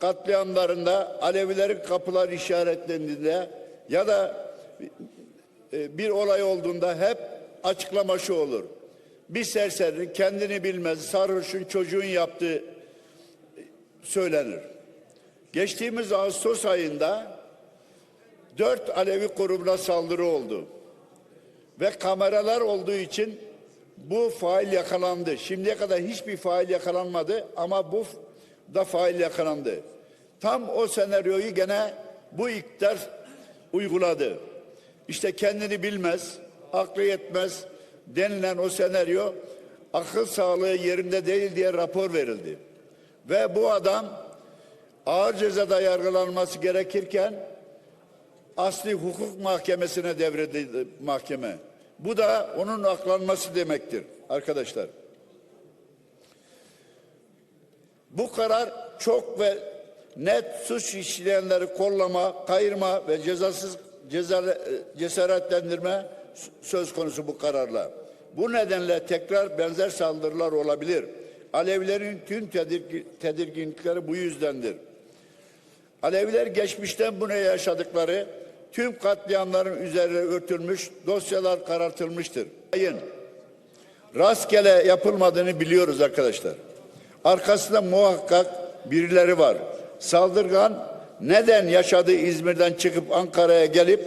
katliamlarında Alevilerin kapılar işaretlendiğinde ya da e, bir olay olduğunda hep açıklama şu olur. Bir serserinin kendini bilmez sarhoşun çocuğun yaptığı söylenir. Geçtiğimiz Ağustos ayında dört Alevi grubuna saldırı oldu. Ve kameralar olduğu için bu fail yakalandı. Şimdiye kadar hiçbir fail yakalanmadı ama bu da fail yakalandı. Tam o senaryoyu gene bu iktidar uyguladı. İşte kendini bilmez, aklı yetmez denilen o senaryo akıl sağlığı yerinde değil diye rapor verildi. Ve bu adam ağır cezada yargılanması gerekirken asli hukuk mahkemesine devredildi mahkeme. Bu da onun aklanması demektir arkadaşlar. Bu karar çok ve net suç işleyenleri kollama, kayırma ve cezasız ceza, cesaretlendirme söz konusu bu kararla. Bu nedenle tekrar benzer saldırılar olabilir. Alevilerin tüm tedirgin, tedirginlikleri bu yüzdendir. Aleviler geçmişten bu ne yaşadıkları tüm katliamların üzerine örtülmüş, dosyalar karartılmıştır. Rastgele yapılmadığını biliyoruz arkadaşlar. Arkasında muhakkak birileri var. Saldırgan neden yaşadığı İzmir'den çıkıp Ankara'ya gelip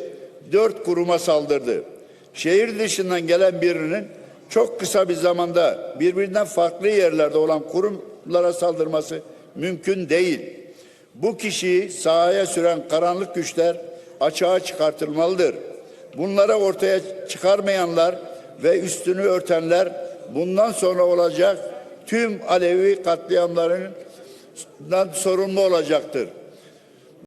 dört kuruma saldırdı? Şehir dışından gelen birinin çok kısa bir zamanda birbirinden farklı yerlerde olan kurumlara saldırması mümkün değil. Bu kişiyi sahaya süren karanlık güçler açığa çıkartılmalıdır. Bunları ortaya çıkarmayanlar ve üstünü örtenler bundan sonra olacak tüm Alevi katliamlarından sorumlu olacaktır.